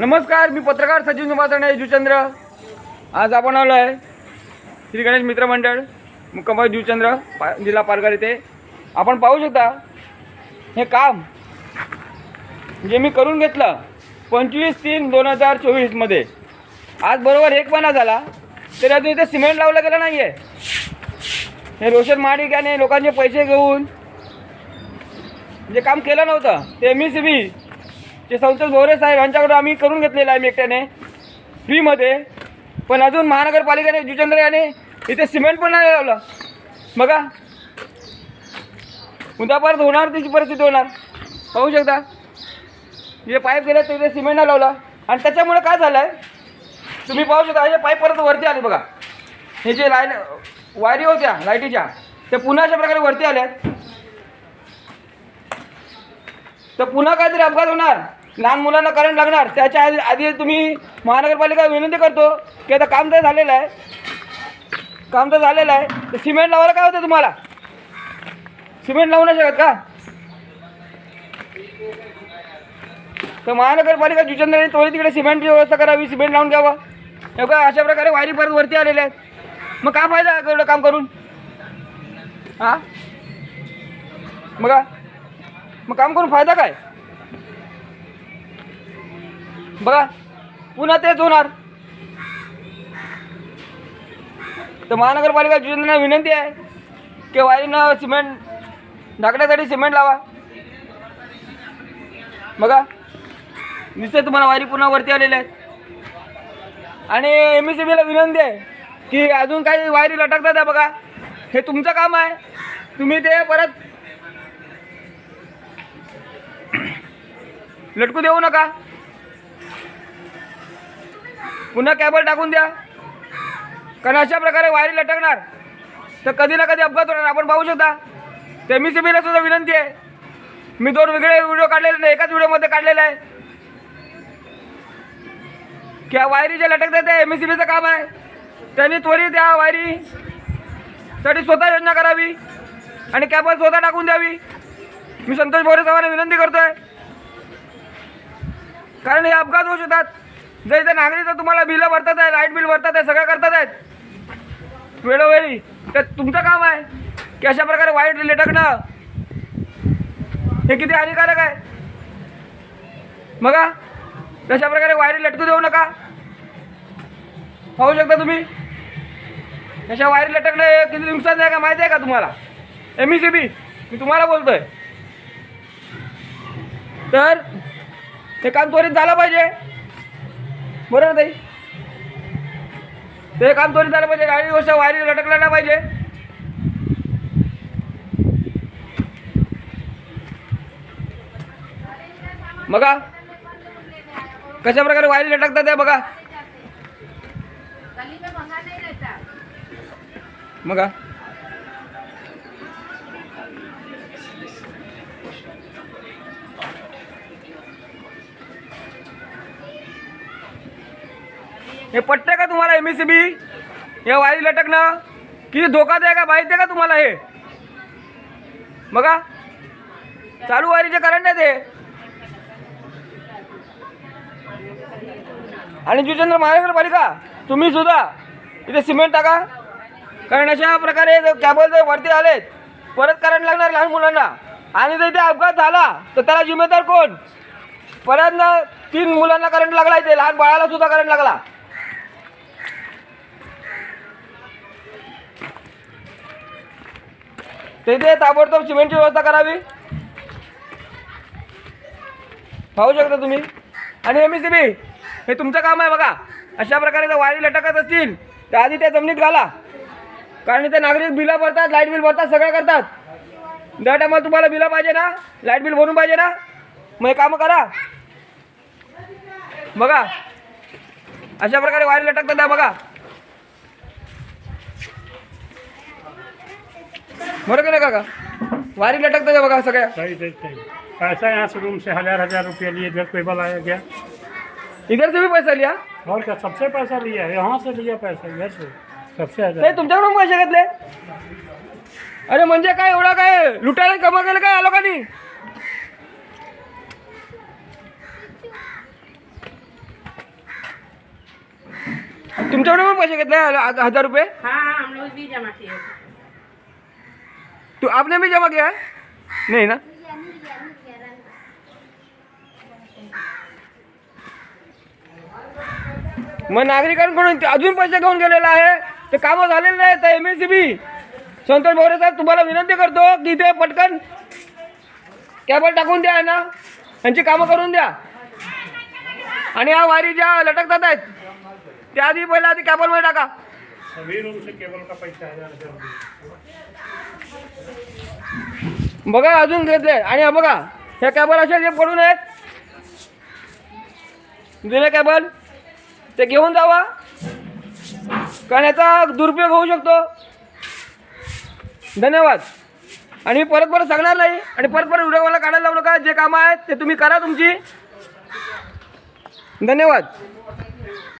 नमस्कार मी पत्रकार सचिन सुभाषणे जुचंद्र आज आपण आलो आहे श्री गणेश मित्रमंडळ मंडळ मुक्कामाई जुचंद्र पा जिल्हा पालघर येथे. आपण पाहू शकता हे काम जे मी करून घेतलं पंचवीस तीन दोन हजार चोवीसमध्ये आज बरोबर एक महिना झाला तरी अजून इथे सिमेंट लावलं गेलं नाही आहे हे रोशन महाडिक याने लोकांचे पैसे घेऊन जे काम केलं नव्हतं ते M E C B J Santosh भोवरे साहेब यांच्याकडून आम्ही करून घेतलेलं आहे मी एकट्याने फ्रीमध्ये पण अजून महानगरपालिकेने जुचंद्र याने इथे सिमेंट पण नाही लावलं. बघा. उद्या परत होणार त्याची परिस्थिती होणार. पाहू शकता. जे पाईप गेले ते इथे सिमेंट नाही लावलं. आणि त्याच्यामुळे काय झालं आहे तुम्ही पाहू शकता हे पाईप परत वरती आले बघा. हे जे लाईन वायरी होत्या लाईटीच्या त्या पुन्हा अशा प्रकारे वरती आल्यात. तर पुन्हा काहीतरी अपघात होणार. लहान मुलांना करंट लागणार. त्याच्या आधी आधी तुम्ही महानगरपालिका विनंती करतो की आता काम तर झालेलं आहे. काम तर झालेलं आहे. तर सिमेंट लावायला काय होतं तुम्हाला? सिमेंट लावू नाही शकत का? तर महानगरपालिका जुचंद्राने तोरी तिकडे सिमेंटची व्यवस्था करावी सिमेंट लावून घ्यावं. एवढं अशा प्रकारे वायरी परत वरती आलेल्या आहेत. मग काय फायदा एवढं काम करून? हां? मग मग काम करून फायदा काय? बघा पुन्हा तेच होणार. तर महानगरपालिका योजनेला विनंती आहे की वाईनं सिमेंट ढाकण्यासाठी सिमेंट लावा. बघा दिसते तुम्हाला वायरी पुन्हा वरती आलेल्या आहेत. आणि एम एस सी बीला विनंती आहे की अजून काही वायरी लटकतात आहे बघा. हे तुमचं काम आहे. तुम्ही ते परत लटकू देऊ नका. पुन्हा कॅबल टाकून द्या. कारण अशा प्रकारे वायरी लटकणार. तर कधी ना कधी अपघात होणार. आपण पाहू शकता. ते एम सी सुद्धा विनंती आहे. मी दोन वेगळे व्हिडिओ काढलेले नाही. एकाच व्हिडिओमध्ये काढलेला आहे. की वायरी जे लटकतात ते एम सी बीचं काम आहे. त्यांनी त्वरित या वायरीसाठी स्वतः योजना करावी. आणि कॅबल स्वतः टाकून द्यावी. मी संतोष भोरे साहेबांना विनंती करतोय. कारण हे अपघात होऊ शकतात. जर इथे नागरिक जर तुम्हाला बिलं भरतात आहे लाइट बिल भरतात आहे सगळं करतात आहेत. वेळोवेळी. तर तुमचं काम आहे की अशा प्रकारे वाईट लटकणं हे किती हानिकारक आहे. बघा. तशा प्रकारे वायरी लटकू देऊ नका. पाहू शकता तुम्ही? अशा वायरी लटकणं हे किती नुकसान आहे का माहिती आहे का तुम्हाला? एम ई सी बी मी तुम्हाला बोलतोय. तर हे काम त्वरित झालं पाहिजे. बरोबर ताई? ते काम त्वरित झालं पाहिजे. गाडी गोष्ट वायरी लटकला नाही पाहिजे. बघा. कशा प्रकारे वायरी लटकतात ते बघा. बघा. हे पटते का तुम्हाला एम सी बी हे वायरी लटकणं? किती धोकादायक आहे माहिती आहे का तुम्हाला हे? बघा. चालू वारीचे करंट आहे ते. आणि जुचंद्र महानगरपालिका तुम्ही सुद्धा इथे सिमेंट टाका. कारण अशा प्रकारे कॅबल जर वरती आलेत परत करंट लागणार लहान मुलांना. आणि जर इथे अपघात झाला तर त्याला जिम्मेदार कोण? परत ना तीन मुलांना करंट लागला इथे लहान बाळाला सुद्धा करंट लागला. तिथे ताबडतोब सिमेंटची व्यवस्था करावी. पाहू शकता तुम्ही. आणि एम सी बी हे तुमचं काम आहे बघा. अशा प्रकारे जर वायरी लटकत असतील तर आधी त्या जमिनीत घाला. कारण इथे नागरिक बिलं भरतात लाइट बिल भरतात सगळं करतात. दर टायमाला तुम्हाला बिलं पाहिजे ना? लाइट बिल भरून पाहिजे ना? मग हे कामं करा. बघा. अशा प्रकारे वायरी लटकतात बघा. बरं का नाही काका? वायरी लटकतात आहे बघा सगळ्या? सही पैसा यहाँ से रूम से हजार हजार रुपया लिए इधर केबल आया गया इधर से भी पैसा लिया और क्या सबसे पैसा लिया है? यहाँ से लिया पैसा इधर से। सबसे नाही हजार तुमच्याकडून पैसे घेतले. अरे म्हणजे काय एवढा काय? लुटायला जमा केलं काय या लोकांनी तुमच्याकडे पण पैसे घेतले ह- हजार रुपये? हाँ हाँ हम लोग भी जमा किए थे तू आपने भी जमा किया है? नहीं ना? मग नागरिकांकडून ते अजून पैसे घेऊन गेलेला आहे. ते कामं झालेले नाही तर M S C B Santosh Bhore साहेब तुम्हाला विनंती करतो की ते पटकन कॅबल टाकून द्या ना यांची कामं करून द्या. आणि या वारी ज्या लटकतात आहेत त्या आधी पहिला आधी कॅबलमध्ये टाका सभी रूम से केबल का पैसा हजार हजार रुपये बघा अजून घेतले. आणि हा बघा ह्या कॅबल अशा जे पडून आहेत. जुने कॅबल ते घेऊन जावा. कारण याचा दुरुपयोग होऊ शकतो. धन्यवाद. आणि मी परत परत सांगणार नाही. आणि परत परत व्हिडिओवाला काढायला लावलं का जे कामं आहेत ते तुम्ही करा तुमची. धन्यवाद.